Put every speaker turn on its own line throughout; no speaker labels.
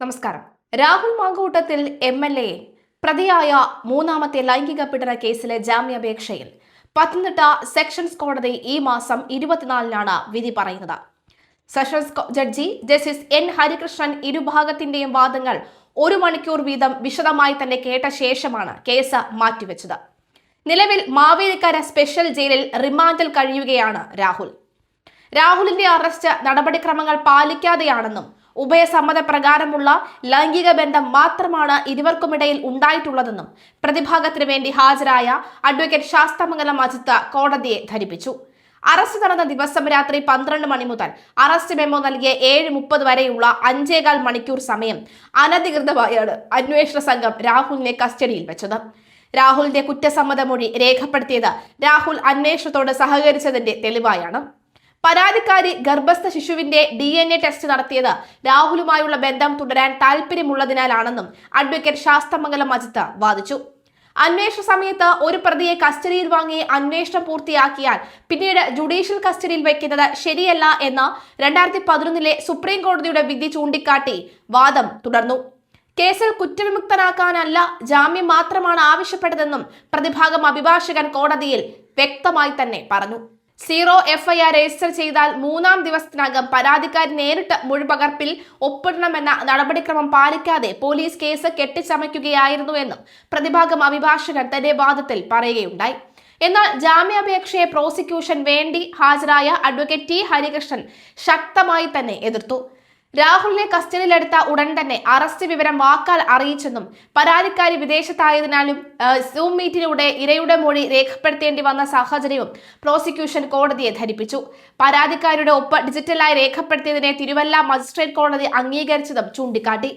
നമസ്കാരം. Rahul Mamkootathil M L A പ്രതിയായ മൂന്നാമത്തെ ലൈംഗിക പീഡന കേസിലെ ജാമ്യാപേക്ഷയിൽ പത്തനംതിട്ട സെക്ഷൻസ് കോടതി ഈ മാസം ഇരുപത്തിനാലിനാണ് വിധി പറയുന്നത്. Sessions judge justice N Harikrishnan ഇരുഭാഗത്തിന്റെയും വാദങ്ങൾ ഒരു മണിക്കൂർ വീതം വിശദമായി തന്നെ കേട്ട ശേഷമാണ് കേസ് മാറ്റിവെച്ചത്. നിലവിൽ മാവേലിക്കര സ്പെഷ്യൽ ജയിലിൽ റിമാൻഡിൽ കഴിയുകയാണ് രാഹുൽ. രാഹുലിന്റെ അറസ്റ്റ് നടപടിക്രമങ്ങൾ പാലിക്കാതെയാണെന്നും ഉഭയസമ്മതപ്രകാരമുള്ള ലൈംഗിക ബന്ധം മാത്രമാണ് ഇരുവർക്കുമിടയിൽ ഉണ്ടായിട്ടുള്ളതെന്നും പ്രതിഭാഗത്തിനു വേണ്ടി ഹാജരായ അഡ്വക്കേറ്റ് ശാസ്തമംഗലം അജിത്ത് കോടതിയെ ധരിപ്പിച്ചു. അറസ്റ്റ് നടന്ന ദിവസം രാത്രി പന്ത്രണ്ട് മണി മുതൽ അറസ്റ്റ് മെമ്മോ നൽകിയ ഏഴ് മുപ്പത് വരെയുള്ള അഞ്ചേകാൽ മണിക്കൂർ സമയം അനധികൃതമായാണ് അന്വേഷണ സംഘം രാഹുലിനെ കസ്റ്റഡിയിൽ വെച്ചത്. രാഹുലിന്റെ കുറ്റസമ്മത മൊഴി രേഖപ്പെടുത്തിയത് രാഹുൽ അന്വേഷണത്തോട് സഹകരിച്ചതിന്റെ തെളിവായാണ്. പരാതിക്കാരി ഗർഭസ്ഥ ശിശുവിന്റെ ഡി എൻ എ ടെസ്റ്റ് നടത്തിയത് രാഹുലുമായുള്ള ബന്ധം തുടരാൻ താല്പര്യമുള്ളതിനാലാണെന്നും അഡ്വക്കേറ്റ് ശാസ്തമംഗലം അജിത്ത് വാദിച്ചു. അന്വേഷണ സമയത്ത് ഒരു പ്രതിയെ കസ്റ്റഡിയിൽ വാങ്ങി അന്വേഷണം പൂർത്തിയാക്കിയാൽ പിന്നീട് ജുഡീഷ്യൽ കസ്റ്റഡിയിൽ വയ്ക്കുന്നത് ശരിയല്ല എന്ന് രണ്ടായിരത്തി പതിനൊന്നിലെ സുപ്രീം കോടതിയുടെ വിധി ചൂണ്ടിക്കാട്ടി വാദം തുടർന്നു. കേസിൽ കുറ്റവിമുക്തനാക്കാനല്ല ജാമ്യം മാത്രമാണ് ആവശ്യപ്പെട്ടതെന്നും പ്രതിഭാഗം അഭിഭാഷകൻ കോടതിയിൽ വ്യക്തമായി തന്നെ പറഞ്ഞു. സീറോ എഫ്ഐആർ രജിസ്റ്റർ ചെയ്താൽ മൂന്നാം ദിവസത്തിനകം പരാതിക്കാരി നേരിട്ട് മൊഴിപകർപ്പിൽ ഒപ്പിടണമെന്ന നടപടിക്രമം പാലിക്കാതെ പോലീസ് കേസ് കെട്ടിച്ചമയ്ക്കുകയായിരുന്നുവെന്നും പ്രതിഭാഗം അഭിഭാഷകൻ തന്റെ വാദത്തിൽ പറയുകയുണ്ടായി. എന്നാൽ ജാമ്യാപേക്ഷയെ പ്രോസിക്യൂഷൻ വേണ്ടി ഹാജരായ അഡ്വക്കേറ്റ് ടി ഹരികൃഷ്ണൻ ശക്തമായി തന്നെ എതിർത്തു. രാഹുലിനെ കസ്റ്റഡിയിലെടുത്ത ഉടൻ തന്നെ അറസ്റ്റ് വിവരം വാക്കാൽ അറിയിച്ചെന്നും പരാതിക്കാരി വിദേശത്തായതിനാലും സൂം മീറ്റിലൂടെ ഇരയുടെ മൊഴി രേഖപ്പെടുത്തേണ്ടി വന്ന സാഹചര്യവും പ്രോസിക്യൂഷൻ കോടതിയെ ധരിപ്പിച്ചു. പരാതിക്കാരിയുടെ ഒപ്പ് ഡിജിറ്റലായി രേഖപ്പെടുത്തിയതിനെ തിരുവല്ല മജിസ്ട്രേറ്റ് കോടതി അംഗീകരിച്ചതും ചൂണ്ടിക്കാട്ടി.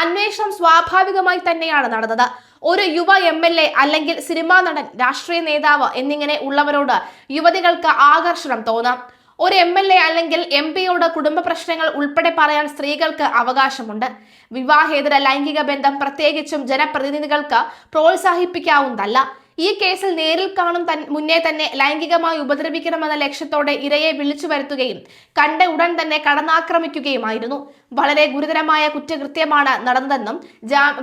അന്വേഷണം സ്വാഭാവികമായി തന്നെയാണ് നടന്നത്. ഒരു യുവ എം എൽ എ അല്ലെങ്കിൽ സിനിമാ നടൻ രാഷ്ട്രീയ നേതാവ് എന്നിങ്ങനെ ഉള്ളവരോട് യുവതികൾക്ക് ആകർഷണം തോന്നാം. ഒരു എം എൽ എ അല്ലെങ്കിൽ എം പിയോട് കുടുംബ പ്രശ്നങ്ങൾ ഉൾപ്പെടെ പറയാൻ സ്ത്രീകൾക്ക് അവകാശമുണ്ട്. വിവാഹേതര ലൈംഗിക ബന്ധം പ്രത്യേകിച്ചും ജനപ്രതിനിധികൾക്ക് പ്രോത്സാഹിപ്പിക്കാവുന്നതല്ല. ഈ കേസിൽ നേരിൽ കാണും തൻ മുന്നേ തന്നെ ലൈംഗികമായി ഉപദ്രവിക്കണമെന്ന ലക്ഷ്യത്തോടെ ഇരയെ വിളിച്ചു വരുത്തുകയും കണ്ട ഉടൻ തന്നെ കടന്നാക്രമിക്കുകയുമായിരുന്നു. വളരെ ഗുരുതരമായ കുറ്റകൃത്യമാണ് നടന്നതെന്നും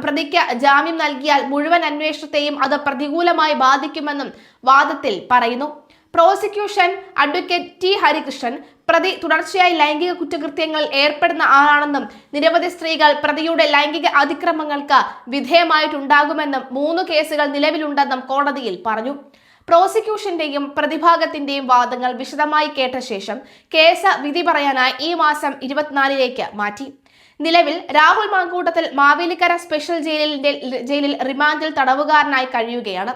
പ്രതിക്ക് ജാമ്യം നൽകിയാൽ മുഴുവൻ അന്വേഷണത്തെയും അത് പ്രതികൂലമായി ബാധിക്കുമെന്നും വാദത്തിൽ പറയുന്നു. Prosecution advocate T Harikrishnan. പ്രതി തുടർച്ചയായി ലൈംഗിക കുറ്റകൃത്യങ്ങളിൽ ഏർപ്പെടുന്ന ആളാണെന്നും നിരവധി സ്ത്രീകൾ പ്രതിയുടെ ലൈംഗിക അതിക്രമങ്ങൾക്ക് വിധേയമായിട്ടുണ്ടാകുമെന്നും മൂന്ന് കേസുകൾ നിലവിലുണ്ടെന്നും കോടതിയിൽ പറഞ്ഞു. പ്രോസിക്യൂഷന്റെയും പ്രതിഭാഗത്തിന്റെയും വാദങ്ങൾ വിശദമായി കേട്ട ശേഷം കേസ് വിധി പറയാനായി ഈ മാസം ഇരുപത്തിനാലിലേക്ക് മാറ്റി. നിലവിൽ രാഹുൽ മാങ്കൂട്ടത്തിൽ മാവേലിക്കര സ്പെഷ്യൽ ജയിലിന്റെ ജയിലിൽ റിമാൻഡിൽ തടവുകാരനായി കഴിയുകയാണ്.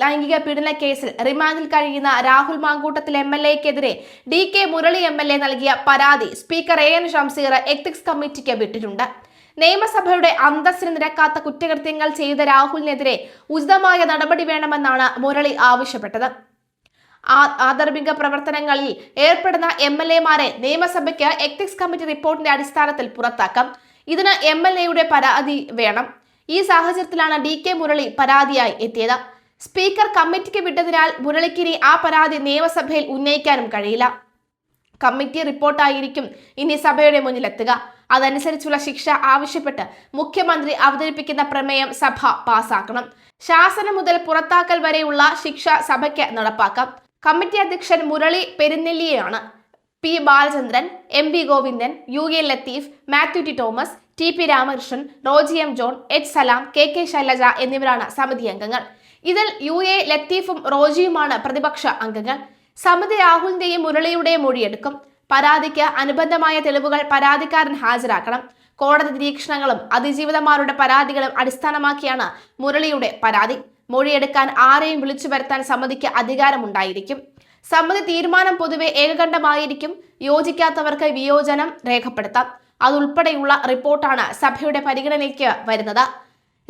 ലൈംഗിക പീഡന കേസിൽ റിമാൻഡിൽ കഴിയുന്ന Rahul Mamkootathil M L എക്കെതിരെ D K Murali M L A നൽകിയ പരാതി speaker A N Shamseer ethics കമ്മിറ്റിക്ക് വിട്ടിട്ടുണ്ട്. നിയമസഭയുടെ അന്തസ്സിന് നിരക്കാത്ത കുറ്റകൃത്യങ്ങൾ ചെയ്ത രാഹുലിനെതിരെ ഉചിതമായ നടപടി വേണമെന്നാണ് മുരളി ആവശ്യപ്പെട്ടത്. ആധർമിക പ്രവർത്തനങ്ങളിൽ ഏർപ്പെടുന്ന എം എൽ എമാരെ നിയമസഭയ്ക്ക് എത്തിക്സ് കമ്മിറ്റി റിപ്പോർട്ടിന്റെ അടിസ്ഥാനത്തിൽ പുറത്താക്കാം. ഇതിന് എം എൽ എയുടെ പരാതി വേണം. ഈ സാഹചര്യത്തിലാണ് ഡി കെ മുരളി പരാതിയായി എത്തിയത്. സ്പീക്കർ കമ്മിറ്റിക്ക് വിട്ടതിനാൽ മുരളിക്കിനി ആ പരാതി നിയമസഭയിൽ ഉന്നയിക്കാനും കഴിയില്ല. കമ്മിറ്റി റിപ്പോർട്ടായിരിക്കും ഇനി സഭയുടെ മുന്നിലെത്തുക. അതനുസരിച്ചുള്ള ശിക്ഷ ആവശ്യപ്പെട്ട് മുഖ്യമന്ത്രി അവതരിപ്പിക്കുന്ന പ്രമേയം സഭ പാസാക്കണം. ശാസനം മുതൽ പുറത്താക്കൽ വരെയുള്ള ശിക്ഷ സഭയ്ക്ക് നടപ്പാക്കാം. കമ്മിറ്റി അധ്യക്ഷൻ Murali പെരുന്നെല്ലിയാണ്. P Balachandran M V Govindan U A Latheef Mathew T Thomas T P Ramakrishnan Roji M John H Salam K K Shailaja എന്നിവരാണ് സമിതി അംഗങ്ങൾ. ഇതിൽ യു എ ലത്തീഫും റോജിയുമാണ് പ്രതിപക്ഷ അംഗങ്ങൾ. സമിതി രാഹുലിന്റെയും മുരളിയുടെയും മൊഴിയെടുക്കും. പരാതിക്ക് അനുബന്ധമായ തെളിവുകൾ പരാതിക്കാരൻ ഹാജരാക്കണം. കോടതി നിരീക്ഷണങ്ങളും അതിജീവിതമാരുടെ പരാതികളും അടിസ്ഥാനമാക്കിയാണ് മുരളിയുടെ പരാതി. മൊഴിയെടുക്കാൻ ആരെയും വിളിച്ചു വരുത്താൻ സമിതിക്ക് അധികാരമുണ്ടായിരിക്കും. സമിതി തീരുമാനം പൊതുവെ ഏകകണ്ഠമായിരിക്കും. യോജിക്കാത്തവർക്ക് വിയോജനം രേഖപ്പെടുത്താം. അതുൾപ്പെടെയുള്ള റിപ്പോർട്ടാണ് സഭയുടെ പരിഗണനയ്ക്ക് വരുന്നത്.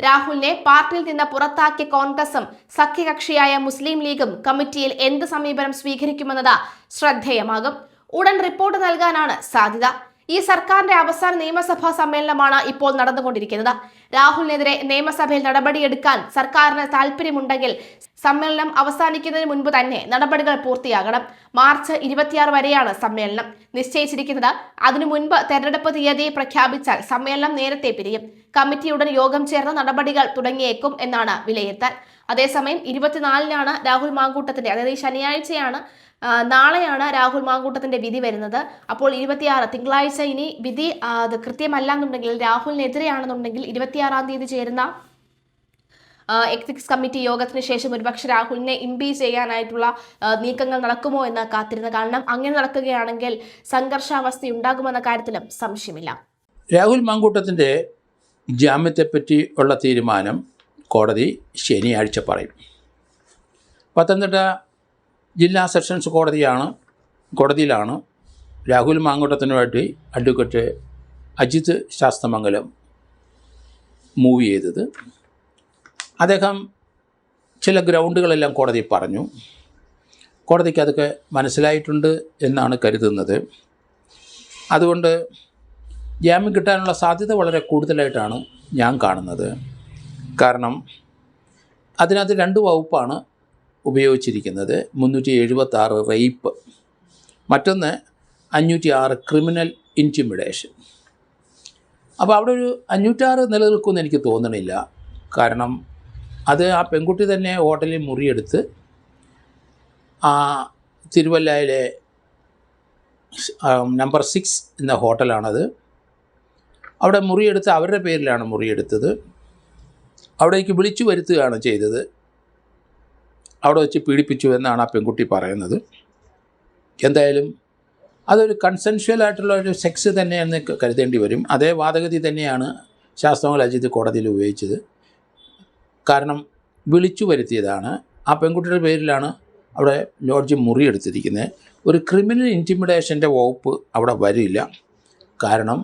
രാഹുലിനെ പാർട്ടിയിൽ നിന്ന് പുറത്താക്കിയ കോൺഗ്രസും സഖ്യകക്ഷിയായ മുസ്ലിം ലീഗും കമ്മിറ്റിയിൽ എന്ത് സമീപനം സ്വീകരിക്കുമെന്നത് ശ്രദ്ധേയമാകും. ഉടൻ റിപ്പോർട്ട് നൽകാനാണ് സാധ്യത. ഈ സർക്കാരിന്റെ അവസാന നിയമസഭാ സമ്മേളനമാണ് ഇപ്പോൾ നടന്നുകൊണ്ടിരിക്കുന്നത്. രാഹുലിനെതിരെ നിയമസഭയിൽ നടപടിയെടുക്കാൻ സർക്കാരിന് താല്പര്യമുണ്ടെങ്കിൽ സമ്മേളനം അവസാനിക്കുന്നതിന് മുൻപ് തന്നെ നടപടികൾ പൂർത്തിയാകണം. മാർച്ച് ഇരുപത്തിയാറ് വരെയാണ് സമ്മേളനം. നിശ്ചയിച്ചിരിക്കുന്നത് അതിനു മുൻപ് തെരഞ്ഞെടുപ്പ് തീയതി പ്രഖ്യാപിച്ചാൽ സമ്മേളനം നേരത്തെ പിരിയും. കമ്മിറ്റിയുടൻ യോഗം ചേർന്ന് നടപടികൾ തുടങ്ങിയേക്കും എന്നാണ് വിലയിരുത്തൽ. അതേസമയം ഇരുപത്തിനാലിനാണ് രാഹുൽ മാങ്കൂട്ടത്തിന്റെ അതായത് ഈ ശനിയാഴ്ചയാണ് നാളെയാണ് രാഹുൽ മാങ്കൂട്ടത്തിന്റെ വിധി വരുന്നത്. അപ്പോൾ ഇരുപത്തിയാറ് തിങ്കളാഴ്ച ഇനി വിധി അത് കൃത്യമല്ല എന്നുണ്ടെങ്കിൽ രാഹുലിനെതിരെയാണെന്നുണ്ടെങ്കിൽ ഇരുപത്തിയാറാം തീയതി ചേരുന്ന എക്സിക്സ് കമ്മിറ്റി യോഗത്തിന് ശേഷം ഒരുപക്ഷെ രാഹുലിനെ ഇംപീച്ച് ചെയ്യാനായിട്ടുള്ള നീക്കങ്ങൾ നടക്കുമോ എന്ന് കാത്തിരുന്ന കാരണം അങ്ങനെ നടക്കുകയാണെങ്കിൽ സംഘർഷാവസ്ഥ ഉണ്ടാകുമെന്ന കാര്യത്തിലും സംശയമില്ല.
രാഹുൽ മാങ്കൂട്ടത്തിന്റെ ജാമ്യത്തെപ്പറ്റി ഉള്ള തീരുമാനം കോടതി ശനിയാഴ്ച പറയും. പത്തനംതിട്ട ജില്ലാ സെഷൻസ് കോടതിയാണ് കോടതിയിലാണ് രാഹുൽ മാങ്കോട്ടത്തിനുവേണ്ടി അഡ്വക്കേറ്റ് അജിത് ശാസ്തമംഗലം മൂവ് ചെയ്തത്. അദ്ദേഹം ചില ഗ്രൗണ്ടുകളെല്ലാം കോടതി പറഞ്ഞു. കോടതിക്ക് അതൊക്കെ മനസ്സിലായിട്ടുണ്ട് എന്നാണ് കരുതുന്നത്. അതുകൊണ്ട് ജാമ്യം കിട്ടാനുള്ള സാധ്യത വളരെ കൂടുതലായിട്ടാണ് ഞാൻ കാണുന്നത്. കാരണം അതിനകത്ത് രണ്ട് വകുപ്പാണ് ഉപയോഗിച്ചിരിക്കുന്നത്. മുന്നൂറ്റി എഴുപത്തി ആറ് റേപ്പ് മറ്റൊന്ന് അഞ്ഞൂറ്റി ആറ് ക്രിമിനൽ ഇന്റിമിഡേഷൻ. അപ്പോൾ അവിടെ ഒരു അഞ്ഞൂറ്റാറ് നിലനിൽക്കുമെന്ന് എനിക്ക് തോന്നണില്ല. കാരണം അത് ആ പെൺകുട്ടി തന്നെ ഹോട്ടലിൽ മുറിയെടുത്ത് ആ തിരുവല്ലയിലെ നമ്പർ സിക്സ് എന്ന ഹോട്ടലാണത്. അവിടെ മുറിയെടുത്ത് അവരുടെ പേരിലാണ് മുറിയെടുത്തത്. അവിടേക്ക് വിളിച്ചു വരുത്തുകയാണ് ചെയ്തത്. അവിടെ വെച്ച് പീഡിപ്പിച്ചു എന്നാണ് ആ പെൺകുട്ടി പറയുന്നത്. എന്തായാലും അതൊരു കൺസെൻഷ്വൽ ആയിട്ടുള്ള ഒരു സെക്സ് തന്നെയെന്ന് കരുതേണ്ടി വരും. അതേ വാദഗതി തന്നെയാണ് ശാസ്ത്രങ്ങൾ അജിത് കോടതിയിൽ ഉപയോഗിച്ചത്. കാരണം വിളിച്ചു വരുത്തിയതാണ്. ആ പെൺകുട്ടിയുടെ പേരിലാണ് അവിടെ ജോർജ് മുറിയെടുത്തിരിക്കുന്നത് ഒരു ക്രിമിനൽ ഇന്റിമിഡേഷന്റെ വകുപ്പ് അവിടെ വരില്ല. കാരണം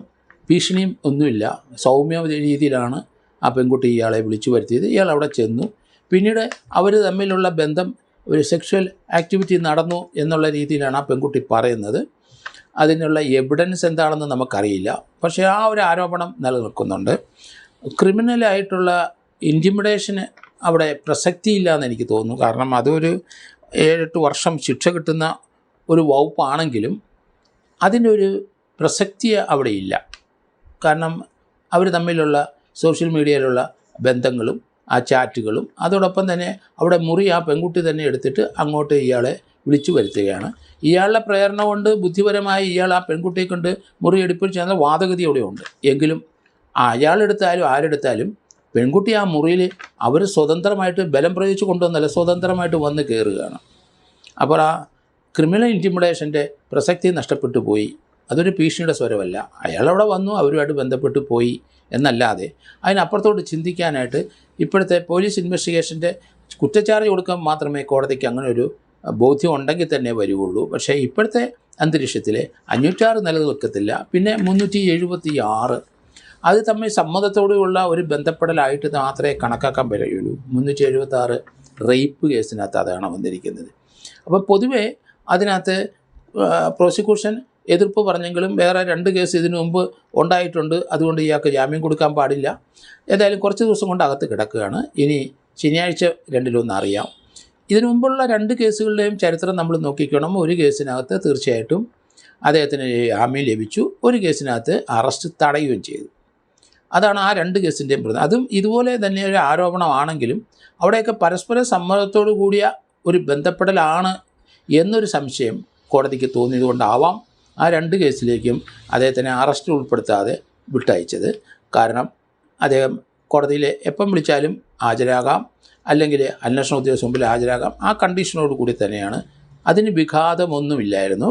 ഭീഷണിയും ഒന്നുമില്ല. സൗമ്യ രീതിയിലാണ് ആ പെൺകുട്ടി ഇയാളെ വിളിച്ചു വരുത്തിയത്. ഇയാൾ അവിടെ ചെന്നു. പിന്നീട് അവർ തമ്മിലുള്ള ബന്ധം ഒരു സെക്ഷൽ ആക്ടിവിറ്റി നടന്നു എന്നുള്ള രീതിയിലാണ് ആ പെൺകുട്ടി പറയുന്നത്. അതിനുള്ള എവിഡൻസ് എന്താണെന്ന് നമുക്കറിയില്ല. പക്ഷേ ആ ഒരു ആരോപണം നിലനിൽക്കുന്നുണ്ട്. ക്രിമിനലായിട്ടുള്ള ഇന്റിമിഡേഷന് അവിടെ പ്രസക്തിയില്ല എന്ന് എനിക്ക് തോന്നുന്നു. കാരണം അതൊരു ഏഴെട്ട് വർഷം ശിക്ഷ കിട്ടുന്ന ഒരു വകുപ്പാണെങ്കിലും അതിന്റെ ഒരു പ്രസക്തി അവിടെ ഇല്ല. കാരണം അവർ തമ്മിലുള്ള സോഷ്യൽ മീഡിയയിലുള്ള ബന്ധങ്ങളും ആ ചാറ്റുകളും അതോടൊപ്പം തന്നെ അവിടെ മുറി ആ പെൺകുട്ടി തന്നെ എടുത്തിട്ട് അങ്ങോട്ട് ഇയാളെ വിളിച്ചു വരുത്തുകയാണ്. ഇയാളുടെ പ്രേരണ കൊണ്ട് ബുദ്ധിപരമായി ഇയാൾ ആ പെൺകുട്ടിയെ കൊണ്ട് മുറി എടുപ്പിച്ച് ചെന്ന വാദഗതി അവിടെ ഉണ്ട് എങ്കിലും അയാളെടുത്താലും ആരെടുത്താലും പെൺകുട്ടി ആ മുറിയിൽ അവർ സ്വതന്ത്രമായിട്ട് ബലം പ്രയോഗിച്ച് കൊണ്ടുവന്നല്ല സ്വതന്ത്രമായിട്ട് വന്ന് കയറുകയാണ്. അപ്പോൾ ആ ക്രിമിനൽ ഇന്റിമിഡേഷന്റെ പ്രസക്തി നഷ്ടപ്പെട്ടു പോയി. അതൊരു ഭീഷണിയുടെ സ്വരമല്ല. അയാളവിടെ വന്നു അവരുമായിട്ട് ബന്ധപ്പെട്ട് പോയി എന്നല്ലാതെ അതിനപ്പുറത്തോട്ട് ചിന്തിക്കാനായിട്ട് ഇപ്പോഴത്തെ പോലീസ് ഇൻവെസ്റ്റിഗേഷന്റെ കുറ്റച്ചാർജ് കൊടുക്കാൻ മാത്രമേ കോടതിക്ക് അങ്ങനെ ഒരു ബോധ്യം ഉണ്ടെങ്കിൽ തന്നെ വരികയുള്ളൂ പക്ഷേ ഇപ്പോഴത്തെ അന്തരീക്ഷത്തിൽ അഞ്ഞൂറ്റാറ് നിലനിൽക്കത്തില്ല. പിന്നെ മുന്നൂറ്റി എഴുപത്തി ആറ് അത് തമ്മിൽ സമ്മതത്തോടെയുള്ള ഒരു ബന്ധപ്പെടലായിട്ട് മാത്രമേ കണക്കാക്കാൻ പറ്റുള്ളൂ മുന്നൂറ്റി എഴുപത്തി ആറ് റേപ്പ് കേസിനകത്ത് അതാണ് വന്നിരിക്കുന്നത്. അപ്പോൾ പൊതുവേ അതിനകത്ത് പ്രോസിക്യൂഷൻ എതിർപ്പ് പറഞ്ഞെങ്കിലും വേറെ രണ്ട് കേസ് ഇതിനു മുമ്പ് ഉണ്ടായിട്ടുണ്ട്. അതുകൊണ്ട് ഇയാൾക്ക് ജാമ്യം കൊടുക്കാൻ പാടില്ല. ഏതായാലും കുറച്ച് ദിവസം കൊണ്ട് അകത്ത് കിടക്കുകയാണ്. ഇനി ശനിയാഴ്ച രണ്ടിലൊന്ന് അറിയാം. ഇതിനു മുമ്പുള്ള രണ്ട് കേസുകളുടെയും ചരിത്രം നമ്മൾ നോക്കിക്കണം. ഒരു കേസിനകത്ത് തീർച്ചയായിട്ടും അദ്ദേഹത്തിന് ജാമ്യം ലഭിച്ചു. ഒരു കേസിനകത്ത് അറസ്റ്റ് തടയുകയും ചെയ്തു. അതാണ് ആ രണ്ട് കേസിന്റെയും പ്രധാനം അതും ഇതുപോലെ തന്നെ ഒരു ആരോപണമാണെങ്കിലും അവിടെയൊക്കെ പരസ്പര സമ്മതത്തോടു കൂടിയ ഒരു ബന്ധപ്പെടലാണ് എന്നൊരു സംശയം കോടതിക്ക് തോന്നിയതുകൊണ്ടാവാം. ആ രണ്ട് കേസിലേക്കും അദ്ദേഹത്തിനെ അറസ്റ്റ് ഉൾപ്പെടുത്താതെ വിട്ടയച്ചത്. കാരണം അദ്ദേഹം കോടതിയിൽ എപ്പം വിളിച്ചാലും ഹാജരാകാം. അല്ലെങ്കിൽ അന്വേഷണ ഉദ്യോഗസ്ഥ മുമ്പിൽ ഹാജരാകാം. ആ കണ്ടീഷനോട് കൂടി തന്നെയാണ്. അതിന് വിഘാതമൊന്നുമില്ലായിരുന്നു.